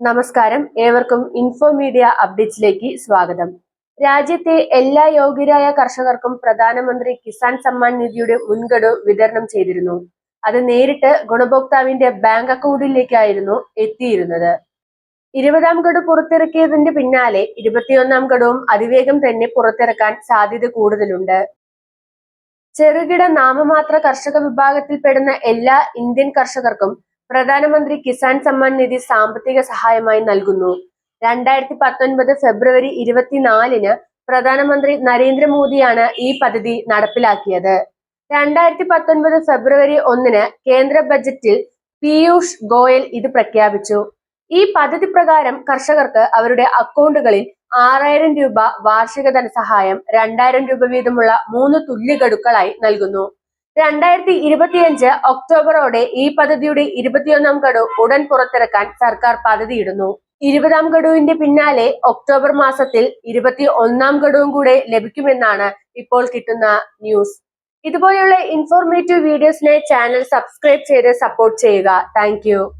നമസ്കാരം. ഏവർക്കും info media അപ്ഡേറ്റ്സിലേക്ക് സ്വാഗതം. രാജ്യത്തെ എല്ലാ യോഗ്യരായ കർഷകർക്കും പ്രധാനമന്ത്രി കിസാൻ സമ്മാൻ നിധിയുടെ മുൻഗഡു വിതരണം ചെയ്തിരുന്നു. അത് നേരിട്ട് ഗുണഭോക്താവിന്റെ ബാങ്ക് അക്കൗണ്ടിലേക്കായിരുന്നു എത്തിയിരുന്നത്. ഇരുപതാം ഗഡു പുറത്തിറക്കിയതിന്റെ പിന്നാലെ ഇരുപത്തിയൊന്നാം ഗഡുവും അതിവേഗം തന്നെ പുറത്തിറക്കാൻ സാധ്യത കൂടുതലുണ്ട്. ചെറുകിട നാമമാത്ര കർഷക വിഭാഗത്തിൽപ്പെടുന്ന എല്ലാ ഇന്ത്യൻ കർഷകർക്കും പ്രധാനമന്ത്രി കിസാൻ സമ്മാൻ നിധി സാമ്പത്തിക സഹായമായി നൽകുന്നു. രണ്ടായിരത്തി പത്തൊൻപത് ഫെബ്രുവരി ഇരുപത്തിനാലിന് പ്രധാനമന്ത്രി നരേന്ദ്രമോദിയാണ് ഈ പദ്ധതി നടപ്പിലാക്കിയത്. രണ്ടായിരത്തി പത്തൊൻപത് ഫെബ്രുവരി ഒന്നിന് കേന്ദ്ര ബജറ്റിൽ പീയൂഷ് ഗോയൽ ഇത് പ്രഖ്യാപിച്ചു. ഈ പദ്ധതി പ്രകാരം കർഷകർക്ക് അവരുടെ അക്കൗണ്ടുകളിൽ ആറായിരം രൂപ വാർഷിക ധനസഹായം രണ്ടായിരം രൂപ വീതമുള്ള മൂന്ന് തുല്യ ഗഡുക്കളായി നൽകുന്നു. രണ്ടായിരത്തി ഇരുപത്തിയഞ്ച് ഒക്ടോബറോടെ ഈ പദ്ധതിയുടെ ഇരുപത്തിയൊന്നാം ഗഡു ഉടൻ പുറത്തിറക്കാൻ സർക്കാർ പദ്ധതിയിടുന്നു. ഇരുപതാം ഗഡുവിന്റെ പിന്നാലെ ഒക്ടോബർ മാസത്തിൽ ഇരുപത്തി ഒന്നാം ഗഡുവും കൂടെ ലഭിക്കുമെന്നാണ് ഇപ്പോൾ കിട്ടുന്ന ന്യൂസ്. ഇതുപോലെയുള്ള ഇൻഫോർമേറ്റീവ് വീഡിയോസിനെ ചാനൽ സബ്സ്ക്രൈബ് ചെയ്ത് സപ്പോർട്ട് ചെയ്യുക. താങ്ക്